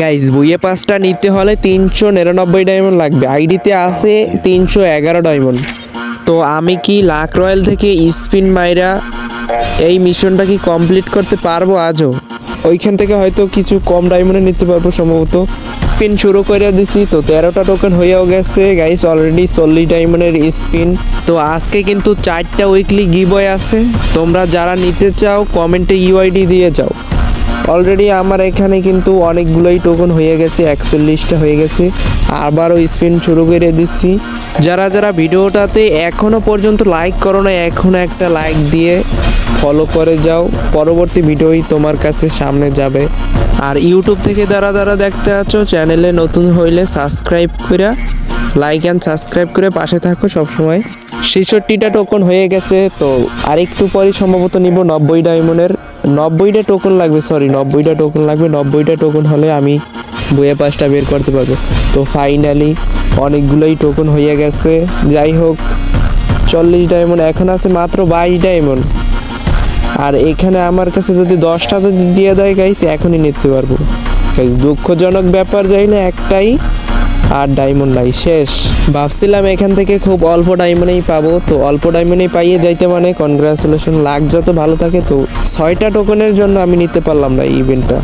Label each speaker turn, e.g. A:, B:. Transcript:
A: Guys বইয়ে পাঁচটা নিতে হলে তিনশো নিরানব্বই ডায়মন্ড লাগবে। আইডিতে আছে তিনশো এগারো ডায়মন্ড তো আমি কি লাক রয়্যাল থেকে স্পিন মাইরা এই মিশনটা কি কমপ্লিট করতে পারব আজও? ওইখান থেকে হয়তো কিছু কম ডায়মন্ডে নিতে পারব সম্ভবত। স্পিন শুরু করে দিছি, তো তেরোটা টোকেন হয়েও গেছে। গাইস অলরেডি চল্লিশ ডায়মন্ডের স্পিন তো আজকে কিন্তু চারটা উইকলি গিবয় আছে। তোমরা যারা নিতে চাও কমেন্টে ইউআইডি দিয়ে যাও। অলরেডি আমার এখানে কিন্তু অনেকগুলোই টোকন হয়ে গেছে, একচল্লিশটা হয়ে গেছে। আবারও স্পিন শুরু করে দিচ্ছি। যারা যারা ভিডিওটাতে এখনও পর্যন্ত লাইক করো না এখনও একটা লাইক দিয়ে ফলো করে যাও। পরবর্তী ভিডিওই তোমার কাছে সামনে যাবে। আর ইউটিউব থেকে যারা যারা দেখতে আছো চ্যানেলে নতুন হইলে সাবস্ক্রাইব করে লাইক অ্যান্ড সাবস্ক্রাইব করে পাশে থাকো সবসময়। ছেষট্টিটা টোকন হয়ে গেছে, তো আরেকটু পরে সম্ভবত নিব নব্বই ডায়মন্ডের নব্বইটা টোকন লাগবে সরি নব্বইটা টোকন লাগবে। নব্বইটা টোকন হলে আমি বইয়ে পাঁচটা বের করতে পারব। তো ফাইনালি অনেকগুলোই টোকন হয়ে গেছে। যাই হোক, চল্লিশ ডায়মন্ড এখন আছে মাত্র বাইশ ডায়মন্ড আর এখানে আমার কাছে যদি দশটা যদি দিয়ে দেয় গাইস এখনই নিতে পারব। দুঃখজনক ব্যাপার, যাই না, একটাই আর ডায়মন্ড নাই, শেষ। ভাবছিলাম এখান থেকে খুব অল্প ডায়মন্ডেই পাবো, তো অল্প ডায়মন্ডেই পাইয়ে যাইতে মানে কনগ্রাচুলেশন লাগ যত ভালো থাকে তো ছয়টা টোকনের জন্য আমি নিতে পারলাম না ইভেন্টটা